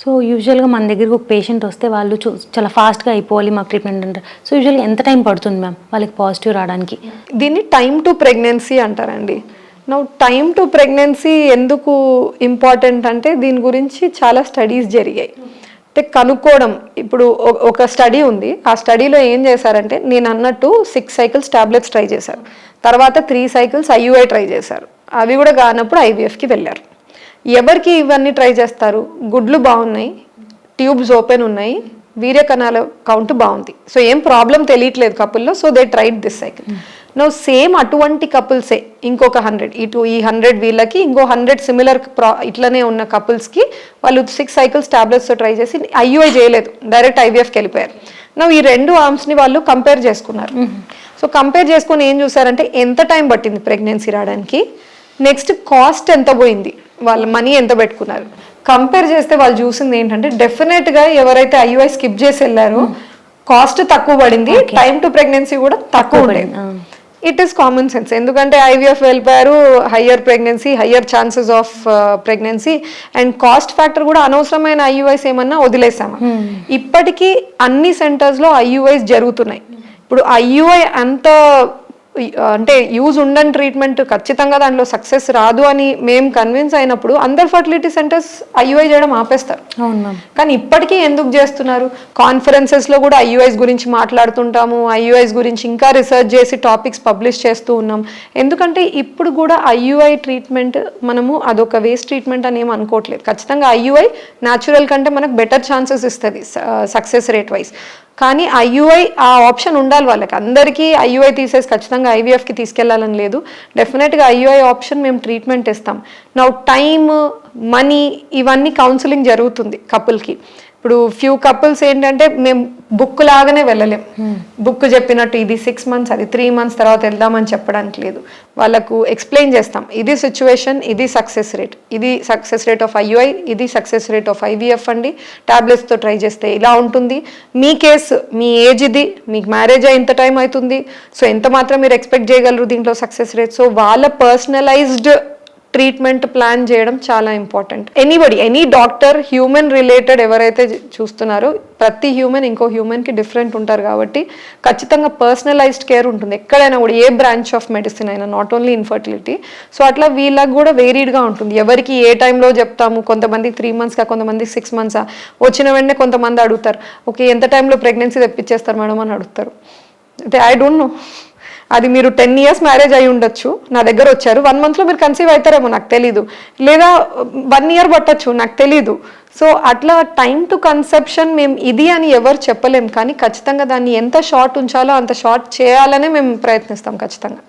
So యూజువల్గా మన దగ్గరికి ఒక పేషెంట్ వస్తే వాళ్ళు చూ చాలా ఫాస్ట్గా అయిపోవాలి మాకు ట్రీట్మెంట్ అంటారు సో యూజువల్గా ఎంత టైం పడుతుంది మ్యామ్ వాళ్ళకి పాజిటివ్ రావడానికి? దీన్ని టైం టు ప్రెగ్నెన్సీ అంటారండి. నౌ టైం టు ప్రెగ్నెన్సీ ఎందుకు ఇంపార్టెంట్ అంటే దీని గురించి చాలా స్టడీస్ జరిగాయి. అంటే కనుక్కోవడం ఇప్పుడు ఒక స్టడీ ఉంది. ఆ స్టడీలో ఏం చేశారంటే నేను అన్నట్టు సిక్స్ సైకిల్స్ టాబ్లెట్స్ ట్రై చేశారు. తర్వాత త్రీ సైకిల్స్ ఐయుఐ ట్రై చేశారు. అవి కూడా కానప్పుడు ఐవీఎఫ్కి వెళ్ళారు. ఎవరికి ఇవన్నీ ట్రై చేస్తారు? గుడ్లు బాగున్నాయి ట్యూబ్స్ ఓపెన్ ఉన్నాయి వీర్య కణాల కౌంట్ బాగుంది. సో ఏం ప్రాబ్లం తెలియట్లేదు కపుల్లో so they tried this cycle no same అటువంటి కపుల్సే ఇంకొక హండ్రెడ్ ఇటు ఈ హండ్రెడ్ వీళ్ళకి ఇంకో హండ్రెడ్ సిమిలర్ ప్రా ఇట్లనే ఉన్న కపుల్స్కి వాళ్ళు సిక్స్ సైకిల్స్ టాబ్లెట్స్తో ట్రై చేసి ఐయుఐ చేయలేదు. డైరెక్ట్ ఐవీఎఫ్కి వెళ్ళిపోయారు. నా ఈ రెండు ఆర్మ్స్ని వాళ్ళు కంపేర్ చేసుకున్నారు. సో కంపేర్ చేసుకొని ఏం చూసారంటే ఎంత టైం పట్టింది ప్రెగ్నెన్సీ రావడానికి? నెక్స్ట్ కాస్ట్ ఎంత పోయింది? వాళ్ళ మనీ ఎంత పెట్టుకున్నారు. కంపేర్ చేస్తే వాళ్ళు చూసింది ఏంటంటే డెఫినెట్గా ఎవరైతే ఐయుఐ స్కిప్ చేసి వెళ్ళారో కాస్ట్ తక్కువ పడింది టైం టు ప్రెగ్నెన్సీ కూడా తక్కువ ఉండేది ఇట్ ఈస్ కామన్ సెన్స్ ఎందుకంటే ఐవీఎఫ్ వెళ్ళిపోయారు higher pregnancy higher chances of pregnancy and cost factor కూడా అనవసరమైన ఐయుఐస్ ఏమన్నా వదిలేసామా. ఇప్పటికీ అన్ని centers లో ఐయుఐస్ జరుగుతున్నాయి. ఇప్పుడు ఐయుఐ అంత అంటే యూజ్ ఉండని ట్రీట్మెంట్ ఖచ్చితంగా దాంట్లో సక్సెస్ రాదు అని మేము కన్విన్స్ అయినప్పుడు అందరు ఫర్టిలిటీ సెంటర్స్ ఐయుఐ చేయడం ఆపేస్తారు. కానీ ఇప్పటికీ ఎందుకు చేస్తున్నారు? కాన్ఫరెన్సెస్లో కూడా ఐయుఐస్ గురించి మాట్లాడుతుంటాము. ఐయుఐస్ గురించి ఇంకా రీసెర్చ్ చేసి టాపిక్స్ పబ్లిష్ చేస్తూ ఉన్నాం. ఎందుకంటే ఇప్పుడు కూడా ఐయుఐ ట్రీట్మెంట్ మనము అదొక వేస్ట్ ట్రీట్మెంట్ అని ఏం అనుకోవట్లేదు. ఖచ్చితంగా ఐయుఐ న్యాచురల్ కంటే మనకు బెటర్ ఛాన్సెస్ ఇస్తుంది సక్సెస్ రేట్ వైజ్ కానీ ఐయుఐ ఆ ఆప్షన్ ఉండాలి వాళ్ళకి. అందరికీ ఐయుఐ తీసేసి ఖచ్చితంగా ఐవీఎఫ్కి తీసుకెళ్ళాలని లేదు. డెఫినెట్గా ఐయుఐ ఆప్షన్ మేము ట్రీట్మెంట్ ఇస్తాం. నా టైమ్ మనీ ఇవన్నీ కౌన్సిలింగ్ జరుగుతుంది కపుల్కి ఇప్పుడు ఫ్యూ కపుల్స్ ఏంటంటే మేము బుక్ లాగానే వెళ్ళలేం. బుక్ చెప్పినట్టు ఇది సిక్స్ మంత్స్ అది త్రీ మంత్స్ తర్వాత వెళ్దామని చెప్పడానికి లేదు. వాళ్ళకు ఎక్స్ప్లెయిన్ చేస్తాం. ఇది సిచ్యువేషన్ ఇది సక్సెస్ రేట్ ఇది సక్సెస్ రేట్ ఆఫ్ ఐయుఐ ఇది సక్సెస్ రేట్ ఆఫ్ ఐవీఎఫ్ అండి. టాబ్లెట్స్తో ట్రై చేస్తే ఇలా ఉంటుంది. మీ కేసు మీ ఏజ్ ఇది మీకు మ్యారేజ్ అయ్యి ఇంత టైం అవుతుంది. సో ఎంత మాత్రం మీరు ఎక్స్పెక్ట్ చేయగలరు దీంట్లో సక్సెస్ రేట్ సో వాళ్ళ పర్సనలైజ్డ్ ట్రీట్మెంట్ ప్లాన్ చేయడం చాలా important. Anybody any doctor human related ఎవరైతే చూస్తున్నారో ప్రతి హ్యూమన్ ఇంకో హ్యూమన్కి డిఫరెంట్ ఉంటారు కాబట్టి ఖచ్చితంగా పర్సనలైజ్డ్ కేర్ ఉంటుంది. ఎక్కడైనా కూడా ఏ బ్రాంచ్ ఆఫ్ మెడిసిన్ అయినా నాట్ ఓన్లీ ఇన్ఫర్టిలిటీ సో అట్లా వీళ్ళకి కూడా వేరీడ్గా ఉంటుంది. ఎవరికి ఏ టైంలో చెప్తాము? కొంతమంది త్రీ మంత్స్గా కొంతమంది సిక్స్ మంత్సా వచ్చిన వెంటనే కొంతమంది అడుగుతారు. ఓకే ఎంత టైంలో ప్రెగ్నెన్సీ తెప్పించేస్తారు మేడం? అని అడుగుతారు. అయితే ఐ డోంట్ నో అది మీరు టెన్ ఇయర్స్ మ్యారేజ్ అయి ఉండొచ్చు. నా దగ్గర వచ్చారు. వన్ మంత్లో మీరు కన్సీవ్ అవుతారేమో నాకు తెలీదు. లేదా వన్ ఇయర్ పట్టొచ్చు నాకు తెలీదు. సో అట్లా టైం టు కన్సెప్షన్ మేము ఇది అని ఎవరు చెప్పలేం. కానీ ఖచ్చితంగా దాన్ని ఎంత షార్ట్ ఉంచాలో అంత షార్ట్ చేయాలనే మేము ప్రయత్నిస్తాం ఖచ్చితంగా.